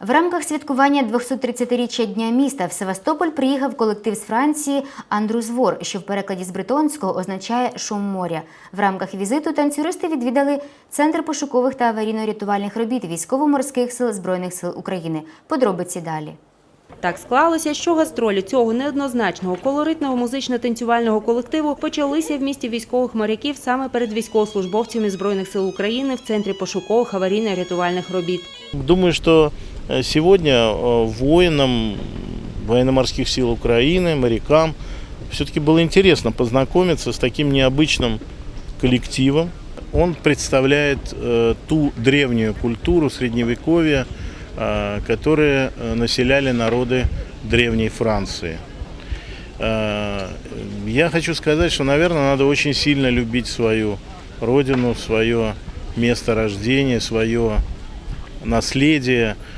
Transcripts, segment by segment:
В рамках святкування 230-річчя Дня міста в Севастополь приїхав колектив з Франції Андрюзвор, що в перекладі з бритонського означає шум моря. В рамках візиту танцюристи відвідали Центр пошукових та аварійно-рятувальних робіт військово-морських сил Збройних сил України. Подробиці далі. Так склалося, що гастролі цього неоднозначного колоритного музично-танцювального колективу почалися в місті військових моряків саме перед військовослужбовцями Збройних сил України в центрі пошукових аварійно-рятувальних робіт. Думаю, что э, сегодня э, воинам военно-морских сил Украины, морякам, все-таки было интересно познакомиться с таким необычным коллективом. Он представляет э, ту древнюю культуру средневековья, э, которые э, населяли народы древней Франции. Э, Я хочу сказать, что, наверное, надо очень сильно любить свою родину, свое место рождения, свое наследие, э,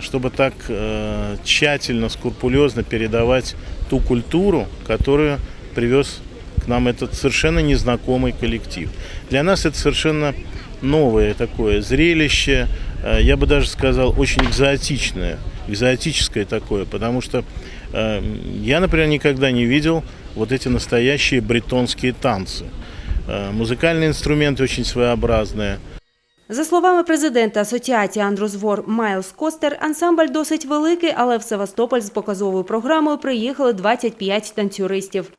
чтобы так э, тщательно, скрупулезно передавать ту культуру, которую привез к нам этот совершенно незнакомый коллектив. Для нас это совершенно новое такое зрелище, э, я бы даже сказал, очень экзотичное, экзотическое такое, потому что э, я, например, никогда не видел вот эти настоящие бретонские танцы. Э, Музыкальные инструменты очень своеобразные. за словами президента асоціації Андрозвор Майлз Костер, ансамбль досить великий, але в Севастополь з показовою програмою приїхали 25 танцюристів.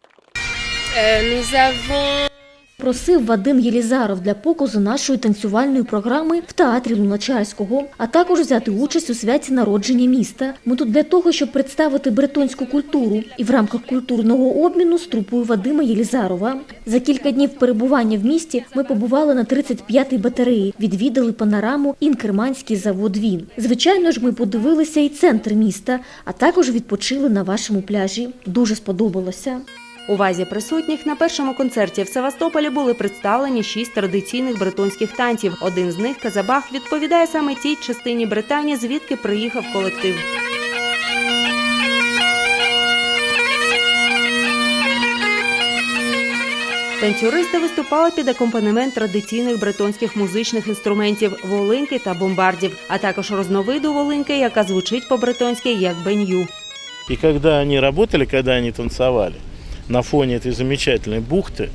Nous avons Просив Вадим Єлізаров для показу нашої танцювальної програми в театрі Луначарського, а також взяти участь у святі народження міста. Ми тут для того, щоб представити бретонську культуру і в рамках культурного обміну з трупою Вадима Єлізарова. За кілька днів перебування в місті ми побували на 35-й батареї, відвідали панораму Інкерманський завод Він. Звичайно ж, ми подивилися і центр міста, а також відпочили на вашому пляжі. Дуже сподобалося. Увазі присутніх на першому концерті в Севастополі були представлені шість традиційних бретонських танців. Один з них Казабах відповідає саме тій частині Британії, звідки приїхав колектив. Танцюристи виступали під акомпанемент традиційних бретонських музичних інструментів волинки та бомбардів, а також розновиду волинки, яка звучить по-бретонськи як бенью. И когда они работали, когда они танцевали, на фоне этой замечательной бухты,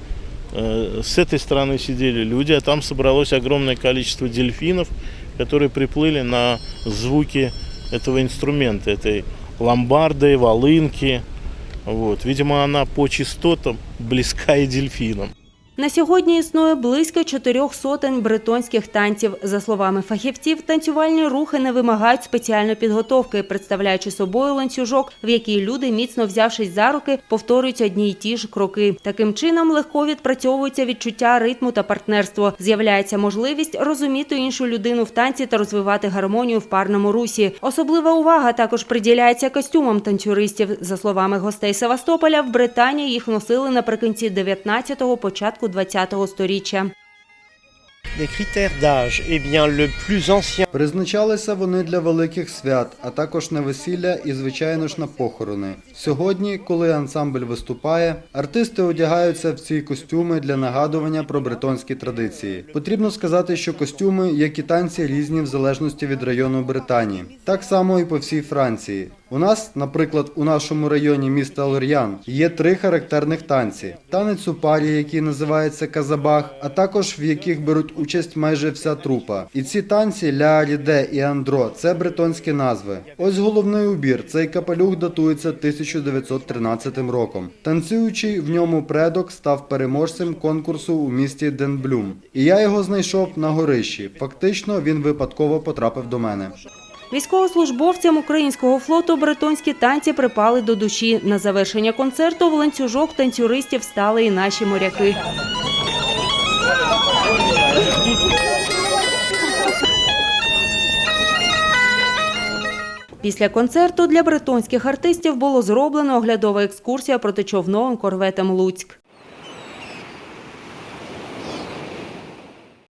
э, с этой стороны сидели люди, а там собралось огромное количество дельфинов, которые приплыли на звуки этого инструмента, этой ломбарды, волынки. Вот. Видимо, она по частотам близка и дельфинам. На сьогодні існує близько чотирьох сотень бретонських танців. За словами фахівців, танцювальні рухи не вимагають спеціальної підготовки, представляючи собою ланцюжок, в який люди, міцно взявшись за руки, повторюють одні й ті ж кроки. Таким чином легко відпрацьовується відчуття ритму та партнерство. З'являється можливість розуміти іншу людину в танці та розвивати гармонію в парному русі. Особлива увага також приділяється костюмам танцюристів. За словами гостей Севастополя, в Британії їх носили наприкінці 19-го, початку 20-го сторіччя. Les critères d'âge, eh Призначалися вони для великих свят, а також на весілля і, звичайно ж, на похорони. Сьогодні, коли ансамбль виступає, артисти одягаються в ці костюми для нагадування про бретонські традиції. Потрібно сказати, що костюми, як і танці, різні в залежності від району Британії. Так само і по всій Франції. У нас, наприклад, у нашому районі міста Лор'ян є три характерних танці: танець у парі, який називається казабах, а також в яких беруть участь майже вся трупа. І ці танці ля ріде і андро це бретонські назви. Ось головний убір. Цей капелюх датується 1913 роком. Танцюючий в ньому предок став переможцем конкурсу у місті Денблюм. І я його знайшов на горищі. Фактично, він випадково потрапив до мене. Військовослужбовцям українського флоту бретонські танці припали до душі. На завершення концерту в ланцюжок танцюристів стали і наші моряки. Після концерту для бретонських артистів було зроблено оглядова екскурсія протичовновим корветом Луцьк.